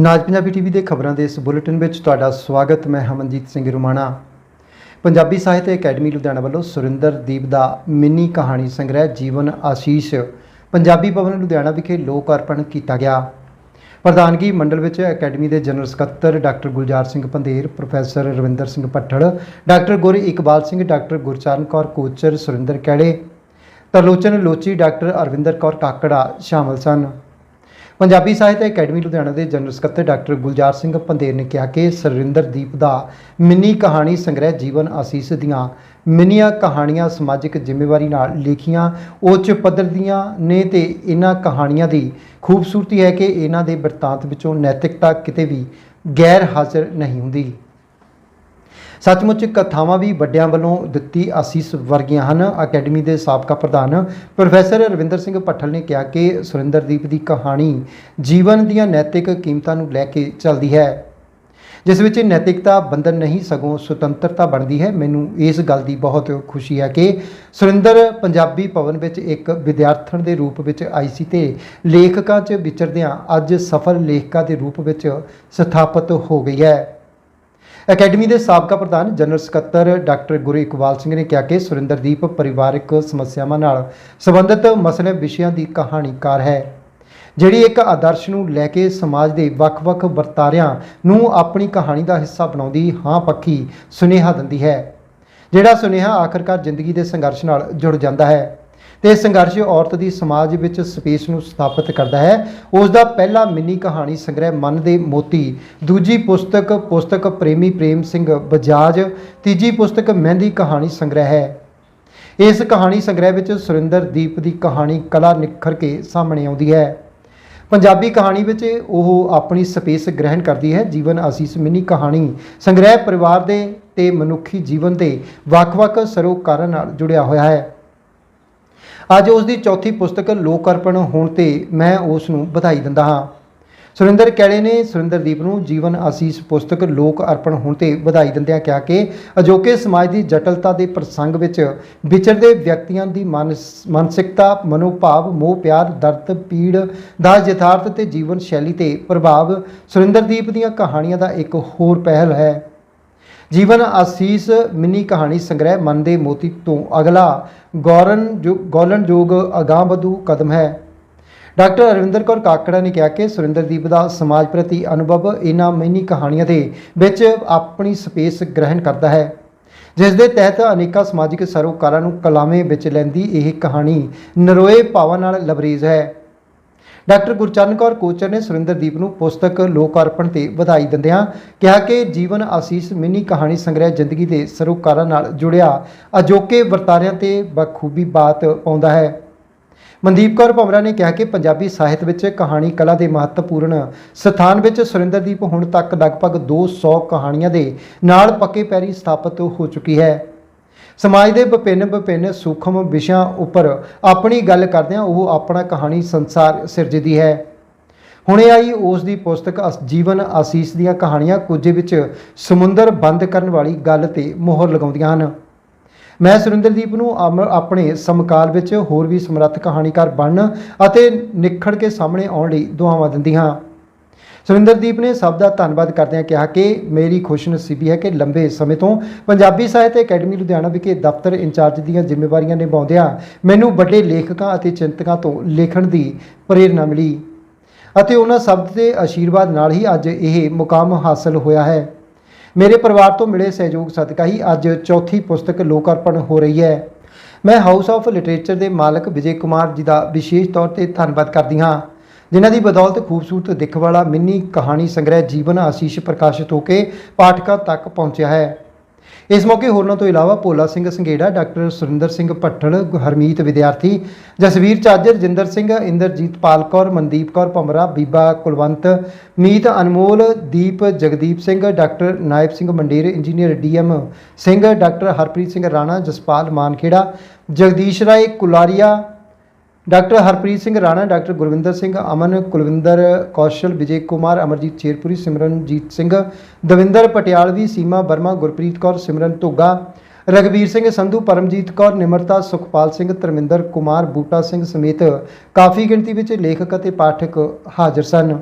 ਨਾਜ Punjabi TV ਦੇ ਖਬਰਾਂ ਦੇ ਇਸ ਬੁਲੇਟਿਨ ਵਿੱਚ ਤੁਹਾਡਾ ਸਵਾਗਤ, ਮੈਂ ਹਮਨਜੀਤ ਸਿੰਘ ਰੁਮਾਣਾ। ਪੰਜਾਬੀ ਸਾਹਿਤ ਅਕੈਡਮੀ ਲੁਧਿਆਣਾ ਵੱਲੋਂ ਸੁਰਿੰਦਰਦੀਪ ਦਾ ਮਿੰਨੀ ਕਹਾਣੀ ਸੰਗ੍ਰਹਿ ਜੀਵਨ ਆਸ਼ੀਸ਼ ਪੰਜਾਬੀ ਭਵਨ ਲੁਧਿਆਣਾ ਵਿਖੇ ਲੋਕ ਅਰਪਣ ਕੀਤਾ ਗਿਆ। ਪ੍ਰਧਾਨਗੀ ਮੰਡਲ ਵਿੱਚ ਅਕੈਡਮੀ ਦੇ ਜਨਰਲ ਸਕੱਤਰ doctor Gulzar Singh Pandher, professor Ravinder Singh Bhatthar doctor Gur Iqbal Singh, doctor Gurcharan Kaur Kochar, Surinder Kaire, Tarlochan Lochi doctor Arvinder Kaur Kakra ਸ਼ਾਮਲ ਸਨ। ਪੰਜਾਬੀ ਸਾਹਿਤ ਅਕੈਡਮੀ ਲੁਧਿਆਣਾ ਦੇ ਜਨਰਲ ਸਕੱਤਰ ਡਾਕਟਰ ਗੁਲਜ਼ਾਰ ਸਿੰਘ ਪੰਧੇਰ ਨੇ ਕਿਹਾ ਕਿ ਸੁਰਿੰਦਰਦੀਪ ਦਾ ਮਿੰਨੀ ਕਹਾਣੀ ਸੰਗ੍ਰਹਿ ਜੀਵਨ ਆਸੀਸ ਦੀਆਂ ਮਿੰਨੀਆਂ ਕਹਾਣੀਆਂ ਸਮਾਜਿਕ ਜ਼ਿੰਮੇਵਾਰੀ ਨਾਲ ਲਿਖੀਆਂ, ਉੱਚ ਪੱਧਰ ਦੀਆਂ ਨੇ ਤੇ ਇਹਨਾਂ ਕਹਾਣੀਆਂ ਦੀ ਖੂਬਸੂਰਤੀ ਹੈ ਕਿ ਇਹਨਾਂ ਦੇ ਬਿਰਤਾਂਤ ਵਿੱਚੋਂ ਨੈਤਿਕਤਾ ਕਿਤੇ ਵੀ ਗੈਰ ਹਾਜ਼ਰ ਨਹੀਂ ਹੁੰਦੀ। ਸੱਚਮੁੱਚ ਕਥਾਵਾਂ ਵੀ ਵੱਡਿਆਂ ਵੱਲੋਂ ਦਿੱਤੀ ਆਸੀਸ ਵਰਗੀਆਂ ਹਨ। ਅਕੈਡਮੀ ਦੇ ਸਾਬਕਾ ਪ੍ਰਧਾਨ ਪ੍ਰੋਫੈਸਰ ਰਵਿੰਦਰ ਸਿੰਘ ਭੱਠਲ ਨੇ ਕਿਹਾ ਕਿ ਸੁਰਿੰਦਰਦੀਪ ਦੀ ਕਹਾਣੀ ਜੀਵਨ ਦੀਆਂ ਨੈਤਿਕ ਕੀਮਤਾਂ ਨੂੰ ਲੈ ਕੇ ਚੱਲਦੀ ਹੈ, ਜਿਸ ਵਿੱਚ ਨੈਤਿਕਤਾ ਬੰਧਨ ਨਹੀਂ, ਸਗੋਂ ਸੁਤੰਤਰਤਾ ਬਣਦੀ ਹੈ। ਮੈਨੂੰ ਇਸ ਗੱਲ ਦੀ ਬਹੁਤ ਖੁਸ਼ੀ ਹੈ ਕਿ ਸੁਰਿੰਦਰ ਪੰਜਾਬੀ ਭਵਨ ਵਿੱਚ ਇੱਕ ਵਿਦਿਆਰਥਣ ਦੇ ਰੂਪ ਵਿੱਚ ਆਈ ਸੀ ਤੇ ਲੇਖਕਾਂ 'ਚ ਵਿਚਰਦਿਆਂ ਅੱਜ ਸਫਲ ਲੇਖਕਾ ਦੇ ਰੂਪ ਵਿੱਚ ਸਥਾਪਿਤ ਹੋ ਗਈ ਹੈ। ਅਕੈਡਮੀ ਦੇ ਸਾਬਕਾ ਪ੍ਰਧਾਨ ਜਨਰਲ ਸਕੱਤਰ ਡਾਕਟਰ ਗੁਰੂ ਇਕਬਾਲ ਸਿੰਘ ਨੇ ਕਿਹਾ ਕਿ ਸੁਰਿੰਦਰਦੀਪ ਪਰਿਵਾਰਕ ਸਮੱਸਿਆਵਾਂ ਨਾਲ ਸੰਬੰਧਿਤ ਮਸਲੇ ਵਿਸ਼ਿਆਂ ਦੀ ਕਹਾਣੀਕਾਰ ਹੈ, ਜਿਹੜੀ ਇੱਕ ਆਦਰਸ਼ ਨੂੰ ਲੈ ਕੇ ਸਮਾਜ ਦੇ ਵੱਖ-ਵੱਖ ਵਰਤਾਰਿਆਂ ਨੂੰ ਆਪਣੀ ਕਹਾਣੀ ਦਾ ਹਿੱਸਾ ਬਣਾਉਂਦੀ ਹਾਂ ਪੱਖੀ ਸੁਨੇਹਾ ਦਿੰਦੀ ਹੈ, ਜਿਹੜਾ ਸੁਨੇਹਾ ਆਖਰਕਾਰ ਜ਼ਿੰਦਗੀ ਦੇ ਸੰਘਰਸ਼ ਨਾਲ ਜੁੜ ਜਾਂਦਾ ਹੈ। ਤੇ ਸੰਘਰਸ਼ ਔਰਤ ਦੀ ਸਮਾਜ ਵਿੱਚ ਸਪੇਸ ਨੂੰ ਸਥਾਪਿਤ ਕਰਦਾ ਹੈ। ਉਸ ਦਾ ਪਹਿਲਾ ਮਿੰਨੀ ਕਹਾਣੀ ਸੰਗ੍ਰਹਿ ਮਨ ਦੇ ਮੋਤੀ, ਦੂਜੀ ਪੁਸਤਕ ਪੁਸਤਕ ਪ੍ਰੇਮੀ ਪ੍ਰੇਮ ਸਿੰਘ ਬਜਾਜ, ਤੀਜੀ ਪੁਸਤਕ ਮਹਿੰਦੀ ਕਹਾਣੀ ਸੰਗ੍ਰਹਿ ਹੈ। ਇਸ ਕਹਾਣੀ ਸੰਗ੍ਰਹਿ ਵਿੱਚ ਸੁਰਿੰਦਰਦੀਪ ਦੀ ਕਹਾਣੀ ਕਲਾ ਨਿਖਰ ਕੇ ਸਾਹਮਣੇ ਆਉਂਦੀ ਹੈ। ਪੰਜਾਬੀ ਕਹਾਣੀ ਵਿੱਚ ਉਹ ਆਪਣੀ ਸਪੇਸ ਗ੍ਰਹਿਣ ਕਰਦੀ ਹੈ। ਜੀਵਨ ਆਸੀਸ ਮਿੰਨੀ ਕਹਾਣੀ ਸੰਗ੍ਰਹਿ ਪਰਿਵਾਰ ਦੇ ਤੇ ਮਨੁੱਖੀ ਜੀਵਨ ਦੇ ਵੱਖ-ਵੱਖ ਸਰੋਕਾਰਾਂ ਨਾਲ ਜੁੜਿਆ ਹੋਇਆ ਹੈ। ਅੱਜ ਉਸ ਦੀ ਚੌਥੀ ਪੁਸਤਕ ਲੋਕ ਅਰਪਣ ਹੋਣ ਤੇ ਮੈਂ ਉਸ ਨੂੰ ਵਧਾਈ ਦਿੰਦਾ ਹਾਂ। ਸੁਰਿੰਦਰ ਕੈਲੇ ਨੇ ਸੁਰਿੰਦਰਦੀਪ ਨੂੰ ਜੀਵਨ ਆਸੀਸ ਪੁਸਤਕ ਲੋਕ ਅਰਪਣ ਹੋਣ ਤੇ ਵਧਾਈ ਦਿੰਦਿਆਂ ਕਿਹਾ ਕਿ ਅਜੋਕੇ ਸਮਾਜ ਦੀ ਜਟਲਤਾ ਦੇ ਪ੍ਰਸੰਗ ਵਿੱਚ ਵਿਚਰਦੇ ਵਿਅਕਤੀਆਂ ਦੀ ਮਾਨਸ- ਮਾਨਸਿਕਤਾ, ਮਨੋਭਾਵ, ਮੋਹ, ਪਿਆਰ, ਦਰਦ, ਪੀੜ ਦਾ ਯਥਾਰਥ ਤੇ ਜੀਵਨ ਸ਼ੈਲੀ ਤੇ ਪ੍ਰਭਾਵ ਸੁਰਿੰਦਰਦੀਪ ਦੀਆਂ ਕਹਾਣੀਆਂ ਦਾ ਇੱਕ ਹੋਰ ਪਹਿਲ ਹੈ। ਜੀਵਨ ਆਸੀਸ ਮਿੰਨੀ ਕਹਾਣੀ ਸੰਗ੍ਰਹਿ ਮਨ ਦੇ ਮੋਤੀ ਤੋਂ ਅਗਲਾ ਗੌਰਨ ਜੋ ਗੋਲਨਯੋਗ ਅਗਾਂਹਵਧੂ ਕਦਮ ਹੈ। ਡਾਕਟਰ ਅਰਵਿੰਦਰ ਕੌਰ ਕਾਕੜਾ ਨੇ ਕਿਹਾ ਕਿ ਸੁਰਿੰਦਰਦੀਪ ਦਾ ਸਮਾਜ ਪ੍ਰਤੀ ਅਨੁਭਵ ਇਹਨਾਂ ਮਿੰਨੀ ਕਹਾਣੀਆਂ ਦੇ ਵਿੱਚ ਆਪਣੀ ਸਪੇਸ ਗ੍ਰਹਿਣ ਕਰਦਾ ਹੈ, ਜਿਸ ਦੇ ਤਹਿਤ ਅਨੇਕਾਂ ਸਮਾਜਿਕ ਸਰੋਕਾਰਾਂ ਨੂੰ ਕਲਾਮੇ ਵਿੱਚ ਲੈਂਦੀ ਇਹ ਕਹਾਣੀ ਨਰੋਏ ਭਾਵਾਂ ਨਾਲ ਲਬਰੇਜ਼ ਹੈ। ਡਾਕਟਰ ਗੁਰਚਰਨ ਕੌਰ ਕੋਚਰ ਨੇ ਸੁਰਿੰਦਰਦੀਪ ਨੂੰ ਪੁਸਤਕ ਲੋਕ ਅਰਪਣ ਤੇ ਵਧਾਈ ਦਿੰਦਿਆਂ ਕਿਹਾ ਕਿ ਜੀਵਨ ਆਸੀਸ ਮਿੰਨੀ ਕਹਾਣੀ ਸੰਗ੍ਰਹਿ ਜ਼ਿੰਦਗੀ ਦੇ ਸਰੋਕਾਰਾਂ ਨਾਲ ਜੁੜਿਆ ਅਜੋਕੇ ਵਰਤਾਰਿਆਂ ਤੇ ਬਖੂਬੀ ਬਾਤ ਪਾਉਂਦਾ ਹੈ। ਮਨਦੀਪ ਕੌਰ ਭਮਰਾ ਨੇ ਕਿਹਾ ਕਿ ਪੰਜਾਬੀ ਸਾਹਿਤ ਵਿੱਚ ਕਹਾਣੀ ਕਲਾ ਦੇ ਮਹੱਤਵਪੂਰਨ ਸਥਾਨ ਵਿੱਚ ਸੁਰਿੰਦਰਦੀਪ ਹੁਣ ਤੱਕ ਲਗਭਗ 200 ਕਹਾਣੀਆਂ ਦੇ ਨਾਲ ਪੱਕੇ ਪੈਰੀ ਸਥਾਪਿਤ ਹੋ ਚੁੱਕੀ ਹੈ। ਸਮਾਜ ਦੇ ਵਿਭਿੰਨ ਵਿਭਿੰਨ ਸੂਖਮ ਵਿਸ਼ਿਆਂ ਉੱਪਰ ਆਪਣੀ ਗੱਲ ਕਰਦਿਆਂ ਉਹ ਆਪਣਾ ਕਹਾਣੀ ਸੰਸਾਰ ਸਿਰਜਦੀ ਹੈ। ਹੁਣੇ ਆਈ ਉਸ ਦੀ ਪੁਸਤਕ ਅਸ- ਜੀਵਨ ਆਸੀਸ ਦੀਆਂ ਕਹਾਣੀਆਂ ਕੁਝ ਵਿੱਚ ਸਮੁੰਦਰ ਬੰਦ ਕਰਨ ਵਾਲੀ ਗੱਲ ਤੇ ਮੋਹਰ ਲਗਾਉਂਦੀਆਂ ਹਨ। ਮੈਂ ਸੁਰਿੰਦਰਦੀਪ ਨੂੰ ਆਮ- ਆਪਣੇ ਸਮਕਾਲ ਵਿੱਚ ਹੋਰ ਵੀ ਸਮਰੱਥ ਕਹਾਣੀਕਾਰ ਬਣਨ ਅਤੇ ਨਿਖੜ ਕੇ ਸਾਹਮਣੇ ਆਉਣ ਲਈ ਦੁਆਵਾਂ ਦਿੰਦੀ ਹਾਂ। ਸੁਰਿੰਦਰਦੀਪ ਨੇ ਸਭ ਦਾ ਧੰਨਵਾਦ ਕਰਦਿਆਂ ਕਿਹਾ ਕਿ ਮੇਰੀ ਖੁਸ਼ਨਸੀਬੀ ਹੈ ਕਿ ਲੰਬੇ ਸਮੇਂ ਤੋਂ ਪੰਜਾਬੀ ਸਾਹਿਤ ਅਕੈਡਮੀ ਲੁਧਿਆਣਾ ਵਿਖੇ ਦਫ਼ਤਰ ਇੰਚਾਰਜ ਦੀਆਂ ਜ਼ਿੰਮੇਵਾਰੀਆਂ ਨਿਭਾਉਂਦਿਆਂ ਮੈਨੂੰ ਵੱਡੇ ਲੇਖਕਾਂ ਅਤੇ ਚਿੰਤਕਾਂ ਤੋਂ ਲਿਖਣ ਦੀ ਪ੍ਰੇਰਣਾ ਮਿਲੀ ਅਤੇ ਉਹਨਾਂ ਸਭ ਦੇ ਆਸ਼ੀਰਵਾਦ ਨਾਲ ਹੀ ਅੱਜ ਇਹ ਮੁਕਾਮ ਹਾਸਲ ਹੋਇਆ ਹੈ। ਮੇਰੇ ਪਰਿਵਾਰ ਤੋਂ ਮਿਲੇ ਸਹਿਯੋਗ ਸਦਕਾ ਹੀ ਅੱਜ ਚੌਥੀ ਪੁਸਤਕ ਲੋਕ ਅਰਪਣ ਹੋ ਰਹੀ ਹੈ। ਮੈਂ ਹਾਊਸ ਆਫ ਲਿਟਰੇਚਰ ਦੇ ਮਾਲਕ ਵਿਜੇ ਕੁਮਾਰ ਜੀ ਦਾ ਵਿਸ਼ੇਸ਼ ਤੌਰ ਤੇ ਧੰਨਵਾਦ ਕਰਦੀ ਹਾਂ। ਜਿਨ੍ਹਾਂ ਦੀ ਬਦੌਲਤ ਖੂਬਸੂਰਤ ਦਿੱਖ ਵਾਲਾ ਮਿੰਨੀ ਕਹਾਣੀ ਸੰਗ੍ਰਹਿ ਜੀਵਨ ਆਸ਼ੀਸ਼ ਪ੍ਰਕਾਸ਼ਿਤ ਹੋ ਕੇ ਪਾਠਕਾਂ ਤੱਕ ਪਹੁੰਚਿਆ ਹੈ। ਇਸ ਮੌਕੇ ਹੋਰਨਾਂ ਤੋਂ ਇਲਾਵਾ ਭੋਲਾ ਸਿੰਘ ਸੰਘੇੜਾ, ਡਾਕਟਰ ਸੁਰਿੰਦਰ ਸਿੰਘ ਭੱਠਲ, ਹਰਮੀਤ ਵਿਦਿਆਰਥੀ, ਜਸਵੀਰ ਚਾਜਰ, ਜਿੰਦਰ ਸਿੰਘ, ਇੰਦਰਜੀਤ ਪਾਲ Kaur, Mandeep Kaur Bhamra, Biba Kulwant, Meet Anmol, Deep Jagdeep Singh, doctor Naib Singh Mander, engineer DM Singh, doctor Harpreet Singh Rana, Jaspal Mankhera, Jagdish Rai Kularia doctor Harpreet Singh Rana, doctor Gurvinder Singh, Aman Kulwinder, Kaushal, Vijay Kumar, Amarjeet Cherpuri Simranjeet Singh, Davinder Patialvi Seema, Verma, Gurpreet Kaur, Simran Dhugga Ragbir Singh Sandhu, Paramjit Kaur, Nimrata, Sukhpal Singh, Dharminder Kumar, Boota Singh ਸਮੇਤ ਕਾਫੀ ਗਿਣਤੀ ਵਿੱਚ ਲੇਖਕ ਅਤੇ ਪਾਠਕ ਹਾਜ਼ਰ ਸਨ।